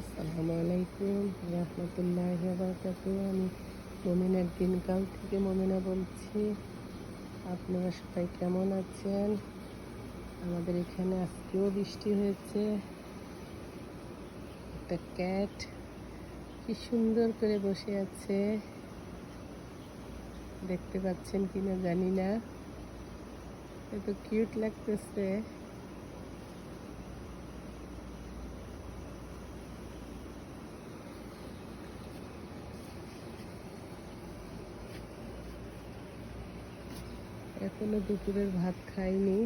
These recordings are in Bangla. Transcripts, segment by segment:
আসসালামু আলাইকুম, রহমতুল্লাহ আমি মমিনার দিনকাল থেকে মমিনা বলছি। আপনারা সবাই কেমন আছেন? আমাদের এখানে আজকেও বৃষ্টি হয়েছে। একটা ক্যাট কি সুন্দর করে বসে আছে। দেখতে পাচ্ছেন কিনা জানি না। এত কিউট লাগতেছে। এখনও দুপুরের ভাত খাইনি।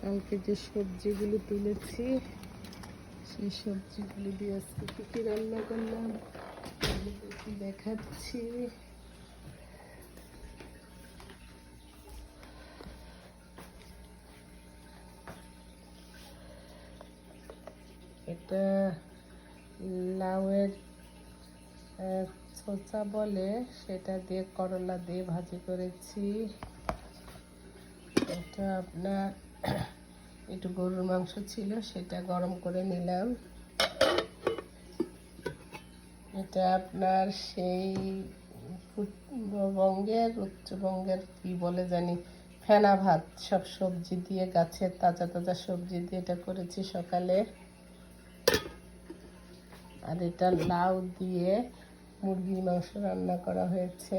কালকে যে সবজিগুলো তুলেছি, সেই সবজিগুলো দিয়ে আজকে কি রান্না করলাম দেখাচ্ছি। এটা লাউয়ের ছোচা বলে, সেটা দিয়ে করলা দিয়ে ভাজি করেছি। এটা আপনার একটু গরুর মাংস ছিল, সেটা গরম করে নিলাম। এটা আপনার সেই পূর্ববঙ্গের উত্তরবঙ্গের কি বলে জানি, ফেনা ভাত, সব সবজি দিয়ে, গাছের তাজা তাজা সবজি দিয়ে এটা করেছি সকালে। আর এটা লাউ দিয়ে মুরগির মাংস রান্না করা হয়েছে।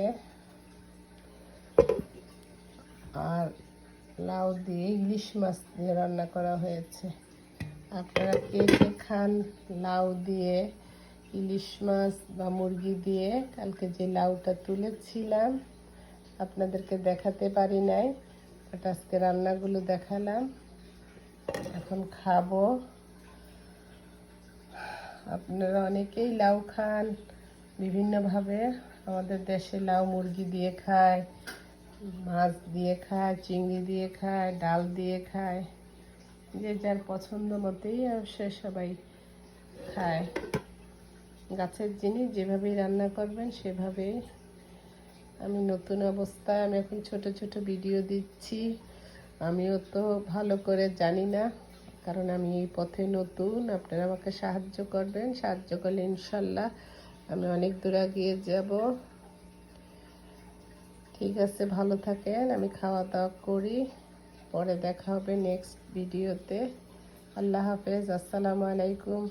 আর লাউ দিয়ে ইলিশ মাছ দিয়ে রান্না করা হয়েছে। আপনারা কে কে খান লাউ দিয়ে, ইলিশ মাছ বা মুরগি দিয়ে, কালকে যে লাউটা তুলেছিলাম, আপনাদেরকে দেখাতে পারি নাই, বাট আজকে রান্নাগুলো দেখালাম। এখন খাব। আপনারা অনেকেই লাউ খান বিভিন্নভাবে আমাদের দেশে লাউ মুরগি দিয়ে খায়, মাছ দিয়ে খায়, চিংড়ি দিয়ে খায়, ডাল দিয়ে খায়। যে যার পছন্দ মতেই সে সবাই খায়। গাছের জিনিস যেভাবেই রান্না করবেন, সেভাবেই। আমি নতুন অবস্থায়, আমি এখন ছোট ছোট ভিডিও দিচ্ছি। আমিও তো ভালো করে জানি না, কারণ আমি এই পথে নতুন। আপনারা আমাকে সাহায্য করবেন, সাহায্য করলে ইনশাল্লাহ আমি অনেক দূর এগিয়ে যাব। ঠিক আছে, ভালো থাকেন, আমি খাওয়া দাওয়া করি। পরে দেখা হবে নেক্সট ভিডিওতে আল্লাহ হাফেজ, আসসালামু আলাইকুম।